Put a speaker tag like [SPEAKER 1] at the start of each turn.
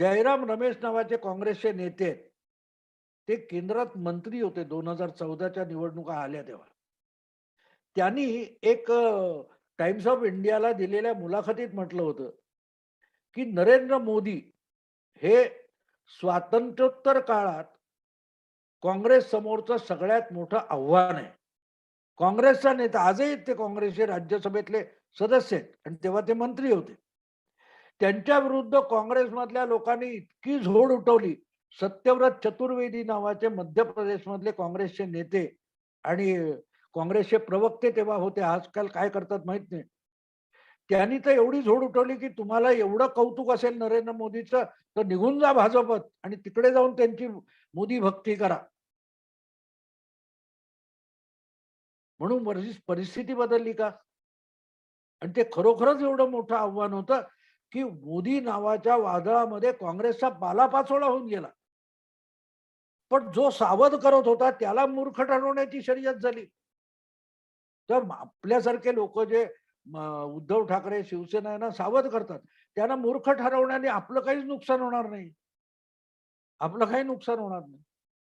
[SPEAKER 1] जयराम रमेश नावाचे काँग्रेसचे नेते आहेत. ते केंद्रात मंत्री होते दोन हजार चौदाच्या निवडणुका आल्या तेव्हा. त्यांनी एक टाइम्स ऑफ इंडियाला दिलेल्या मुलाखतीत म्हटलं होतं की नरेंद्र मोदी हे स्वातंत्र्योत्तर काळात काँग्रेस समोरचं सगळ्यात मोठं आव्हान आहे. काँग्रेसचा नेता आजही ते काँग्रेसचे राज्यसभेतले सदस्य आहेत आणि तेव्हा ते मंत्री होते. त्यांच्या विरुद्ध काँग्रेसमधल्या लोकांनी इतकी झोड उठवली. सत्यव्रत चतुर्वेदी नावाचे मध्य प्रदेशमधले काँग्रेसचे नेते आणि काँग्रेसचे प्रवक्ते तेव्हा होते आजकाल काय करतात माहीत नाही. त्यांनी तर एवढी झोड उठवली की तुम्हाला एवढं कौतुक असेल नरेंद्र मोदीचं तर निघून जा भाजपत आणि तिकडे जाऊन त्यांची मोदी भक्ती करा. म्हणून वरची परिस्थिती बदलली का? आणि ते खरोखरच एवढं मोठं आव्हान होतं. की मोदी नावाच्या वादळामध्ये काँग्रेसचा बालापाचोळा होऊन गेला. पण जो सावध करत होता त्याला मूर्ख ठरवण्याची शर्यत झाली. तर आपल्यासारखे लोक जे उद्धव ठाकरे शिवसेना यांना सावध करतात त्यांना मूर्ख ठरवण्याने आपलं काहीच नुकसान होणार नाही. आपलं काही नुकसान होणार नाही.